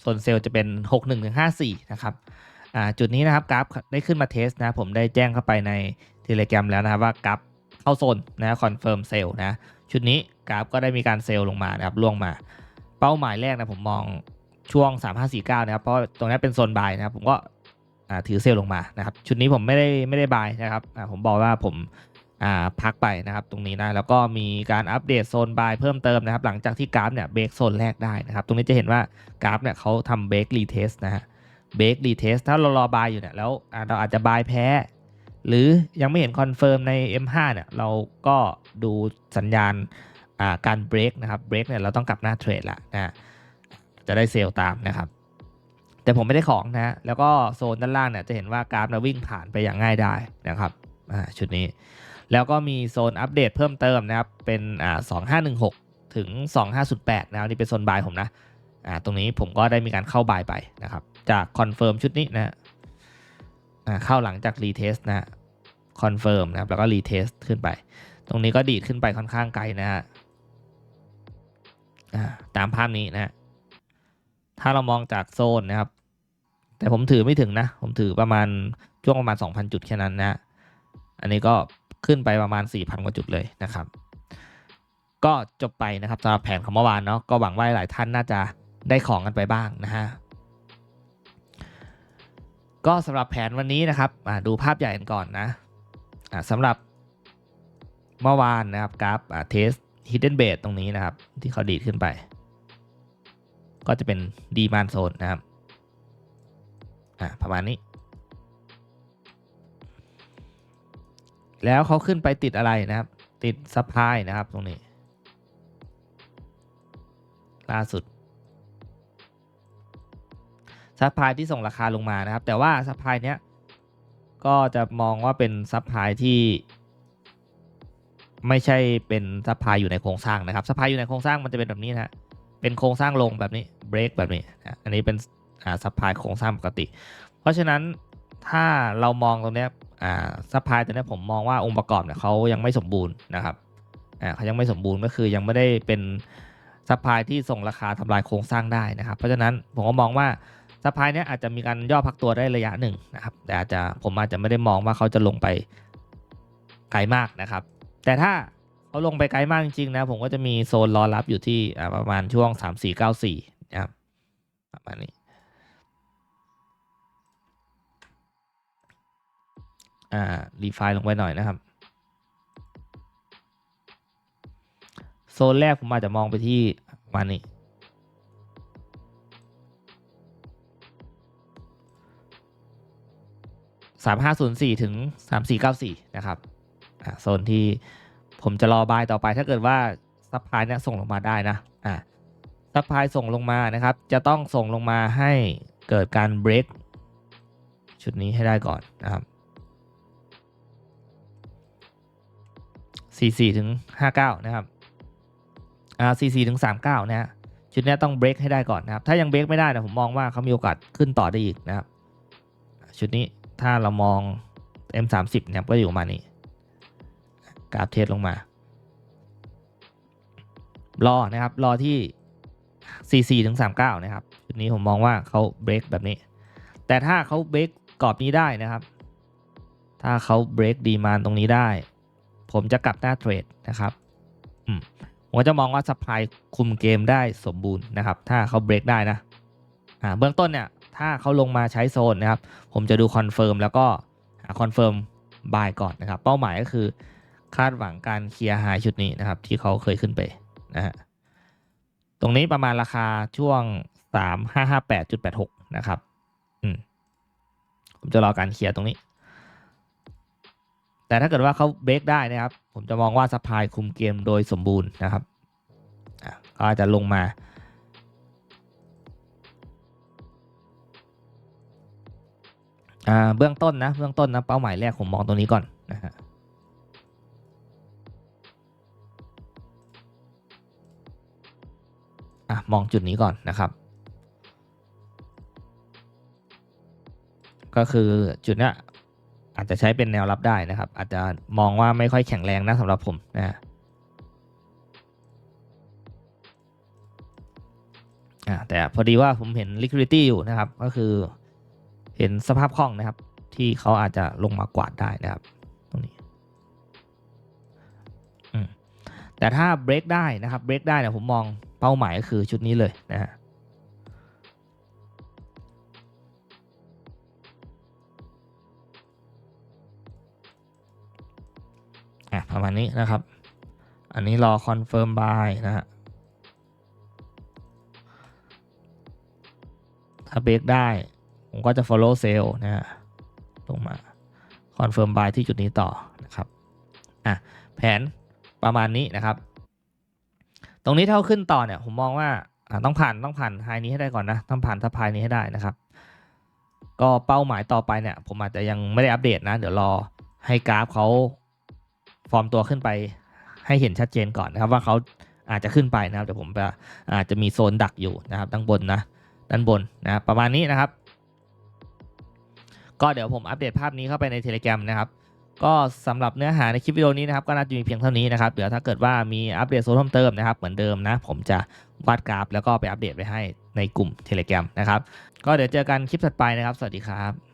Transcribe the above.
โซนเซลล์จะเป็น 6 1ถึง54 นะครับอ่าจุดนี้นะครับกราฟได้ขึ้นมาเทสนะผมได้แจ้งเข้าไปใน Telegram แล้วนะครับว่ากราฟเข้าโซนนะคอนเฟิร์มเซลล์นะชุดนี้กราฟก็ได้มีการเซลล์ลงมานะครับล่วงมา เป้าหมายแรกนะผมมองช่วง 3549 นะครับเพราะตรงนี้เป็นโซนบายนะครับผมก็อ่าถือเซลล์ลงมานะครับชุดนี้ผมไม่ได้ไม่ได้บายนะครับอ่าผมบอกว่าผม อ่าพักไปนะครับตรงนี้นะแล้วก็มีการอัปเดตโซนบายเพิ่มเติมนะครับ หลังจากที่กราฟเนี่ยเบรกโซนแรกได้นะครับ ตรงนี้จะเห็นว่ากราฟเนี่ยเขาทำเบรกรีเทสนะฮะเบรกรีเทสถ้าเรารอบายอยู่เนี่ยแล้วเราอาจจะบายแพ้ หรือยังไม่เห็นคอนเฟิร์มใน M5 เนี่ยเราก็ดูสัญญาณอ่าการเบรกนะครับเบรกเนี่ยเราต้องกลับหน้าเทรดละนะจะได้เซลล์ตามนะครับ แต่ผมไม่ได้ของนะแล้วก็โซนด้านล่างเนี่ยจะเห็นว่ากราฟเนี่ยวิ่งผ่านไปอย่างง่ายได้นะครับอ่าชุดนี้ แล้วก็มีโซนอัปเดตเพิ่มเติมนะครับ เป็นอ่า2516 ถึง 2508 นะครับนี่เป็นโซนบายผมนะอ่าตรงนี้ผมก็ได้มีการเข้าบายไปนะครับ จากคอนเฟิร์มชุดนี้นะอ่าเข้าหลังจากรีเทสนะคอนเฟิร์มนะครับแล้วก็รีเทสขึ้นไป ตรงนี้ก็ดีดขึ้นไปค่อนข้างไกลนะฮะตามภาพนี้นะฮะถ้าเรามองจากโซนนะครับ แต่ผมถือไม่ถึงนะ ผมถือประมาณช่วงประมาณ 2,000 จุดแค่นั้นนะ อันนี้ก็ ขึ้นไปประมาณ 4,000 กว่าจุดเลยนะครับ ก็จบไปนะครับสำหรับแผนของเมื่อวานเนาะก็หวังว่าหลายท่านน่าจะได้ของกันไปบ้างนะฮะก็สำหรับแผนวันนี้นะครับดูภาพใหญ่กันก่อนนะะสำหรับเมื่อวานนะครับกราฟเทส hidden base ตรงนี้นะครับ ที่เขาดีดขึ้นไป ก็จะเป็นดีมานโซนนะครับอ่าประมาณนี้ แล้วเขาขึ้นไปติดอะไรนะครับ ติดซัพพลายนะครับตรงนี้ ล่าสุดซัพพลายที่ส่งราคาลงมานะครับ แต่ว่าซัพพลายเนี้ยก็จะมองว่าเป็นซัพพลายที่ ไม่ใช่เป็นซัพพลายอยู่ในโครงสร้างนะครับซัพพลายอยู่ในโครงสร้างมันจะเป็นแบบนี้นะเป็นโครงสร้างลงแบบนี้เบรกแบบนี้อันนี้เป็นซัพพลายโครงสร้างปกติ เพราะฉะนั้นถ้าเรามองตรงเนี้ย อ่าซัพพลายตัวนี้ผมมองว่าองค์ประกอบเนี่ยเขายังไม่สมบูรณ์นะครับอ่าเขายังไม่สมบูรณ์ก็คือยังไม่ได้เป็นซัพพลายที่ส่งราคาทำลายโครงสร้างได้นะครับ เพราะฉะนั้นผมก็มองว่าซัพพลายเนี้ยอาจจะมีการย่อพักตัวได้ระยะหนึ่งนะครับ แต่อาจจะผมอาจจะไม่ได้มองว่าเขาจะลงไปไกลมากนะครับ แต่ถ้าเขาลงไปไกลมากจริงๆนะผมก็จะมีโซนรอรับอยู่ที่ประมาณช่วง 3494 นะครับประมาณนี้ อ่ารีไฟล์ลงไปหน่อยนะครับโซนแรกผมอาจจะมองไปที่ประมาณนี้สามห้าศูนย์สี่ถึงสามสี่เก้าสี่นะครับอ่าโซนที่ผมจะรอบายต่อไปถ้าเกิดว่าซัพพลายเนี่ยส่งลงมาได้นะอ่าซัพพลายส่งลงมานะครับ จะต้องส่งลงมาให้เกิดการเบรกชุดนี้ให้ได้ก่อนนะครับ 44ถึง59 นะครับอ่า44ถึง39 นะฮะชุดนี้ต้องเบรกให้ได้ก่อนนะครับ ถ้ายังเบรกไม่ได้นะผมมองว่าเขามีโอกาสขึ้นต่อได้อีกนะครับ ชุดนี้ถ้าเรามอง M30 เนี่ยก็อยู่มานี้กราฟเทสลงมา รอนะครับ รอที่ 44ถึง39 นะครับ ชุดนี้ผมมองว่าเขาเบรกแบบนี้ แต่ถ้าเขาเบรกกรอบนี้ได้นะครับ ถ้าเขาเบรกดีมานตรงนี้ได้ ผมจะกลับหน้าเทรดนะครับอืมผมจะมองว่าซัพพลายคุมเกมได้สมบูรณ์นะครับ ถ้าเขาเบรกได้นะอ่าเบื้องต้นเนี่ย ถ้าเขาลงมาใช้โซนนะครับ ผมจะดูคอนเฟิร์มแล้วก็หาคอนเฟิร์มบายก่อนนะครับ เป้าหมายก็คือคาดหวังการเคลียร์ไฮชุดนี้นะครับ ที่เขาเคยขึ้นไปนะฮะตรงนี้ประมาณราคาช่วง 3558.86 นะครับ อืม ผมจะรอการเคลียร์ตรงนี้ แต่ถ้าเกิดว่าเขาเบรกได้นะครับ ผมจะมองว่าสปายคุมเกมโดยสมบูรณ์นะครับก็อาจจะลงมา เบื้องต้นนะ เบื้องต้นนะ เป้าหมายแรกผมมองตรงนี้ก่อนนะฮะอะมองจุดนี้ก่อนนะครับ ก็คือจุดเนี้ย จจะใช้เป็นแนวรับได้นะครับ อาจจะมองว่าไม่ค่อยแข็งแรงนะสำหรับผมนะฮะแต่พอดีว่าผมเห็น liquidity อยู่นะครับ ก็คือเห็นสภาพคล่องนะครับ ที่เขาอาจจะลงมากวาดได้นะครับ ตรงนี้แต่ถ้าเบรกได้นะครับเบรกได้เนี่ยผมมองเป้าหมายก็คือชุดนี้เลยนะฮะ ประมาณนี้นะครับ อันนี้รอคอนเฟิร์มบายนะฮะถ้าเบรกได้ ผมก็จะ follow sale นะฮะลงมา confirm buy ที่จุดนี้ต่อนะครับอะแผนประมาณนี้นะครับ ตรงนี้ถ้าเอาขึ้นต่อเนี่ยผมมองว่าอะต้องผ่านต้องผ่านไฮนี้ให้ได้ก่อนนะต้องผ่านสะพายนี้ให้ได้นะครับ ก็เป้าหมายต่อไปเนี่ย ผมอาจจะยังไม่ได้อัปเดตนะ เดี๋ยวรอให้กราฟเขา ฟอร์มตัวขึ้นไปให้เห็นชัดเจนก่อนนะครับว่าเขาอาจจะขึ้นไปนะครับเดี๋ยวผมจะอาจจะมีโซนดักอยู่นะครับด้านบนนะด้านบนนะครับประมาณนี้นะครับ ก็เดี๋ยวผมอัปเดตภาพนี้เข้าไปใน Telegram นะครับก็สำหรับเนื้อหาในคลิปวิดีโอนี้นะครับก็น่าจะมีเพียงเท่านี้นะครับเดี๋ยวถ้าเกิดว่ามีอัปเดตโซนเพิ่มเติมนะครับเหมือนเดิมนะ ผมจะวาดกราฟ แล้วก็ไปอัปเดตไว้ให้ในกลุ่ม Telegram นะครับก็เดี๋ยวเจอกันคลิปถัดไปนะครับ สวัสดีครับ